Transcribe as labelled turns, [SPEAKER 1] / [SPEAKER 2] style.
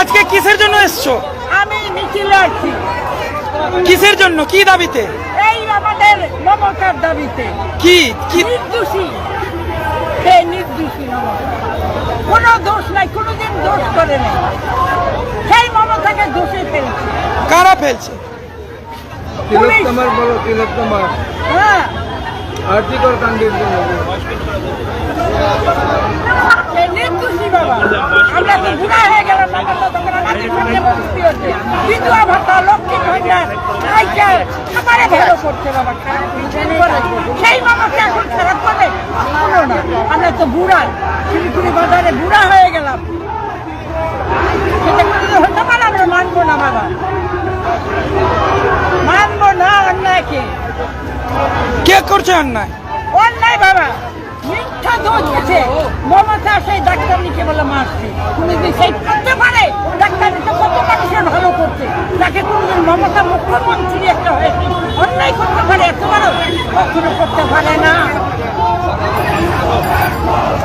[SPEAKER 1] আজকে কিসের জন্য এসছো?
[SPEAKER 2] আমি মিছিলে আছি।
[SPEAKER 1] কিসের জন্য? কি দাবিতে?
[SPEAKER 2] এই আমাদের মমতার দাবিতে।
[SPEAKER 1] কি? কি?
[SPEAKER 2] নির্দোষী। সে নির্দোষী মমতা? কোনো দোষ নাই কোনোদিন দোষ করে নেই। সেই মমতাকে দোষে ফেলছে।
[SPEAKER 1] কারা ফেলছে?
[SPEAKER 3] তিলোত্তমার বলো তিলোত্তমার।
[SPEAKER 2] হ্যাঁ।
[SPEAKER 3] আর্থিকর কাণ্ডের জন্য।
[SPEAKER 2] সে নির্দোষী বাবা? আমরা তো বুড়া হয়ে গেলাম মমতা তখন আমাদের সামনে মুক্তি হচ্ছে বিধবা ভাতা লক্ষ্মী ভান্ডার আইকার আমারে ভালো করছে বাবা সেই মমতা এখন খারাপ করে কোনো না। আমরা তো বুড়া শিলিগুড়ি বাজারে বুড়া হয়ে গেলাম। সেটা কিন্তু হতে পারে আমরা মানবো না বাবা। মানবো না অন্যায়কে
[SPEAKER 1] কে? করছে অন্যায়?
[SPEAKER 2] অন্যায় বাবা। মিথ্যা দোষ দিচ্ছে মমতা সেই ডাক্তার নিচে বলে মারছে। তুমি যদি সেই করতে পারে ডাক্তার নিচে কত মানুষের ভালো করছে তাকে কোনদিন মমতা মুখ্যমন্ত্রী একটা হয়েছে অন্যায় করতে পারে এত বড় কখনো করতে পারে না।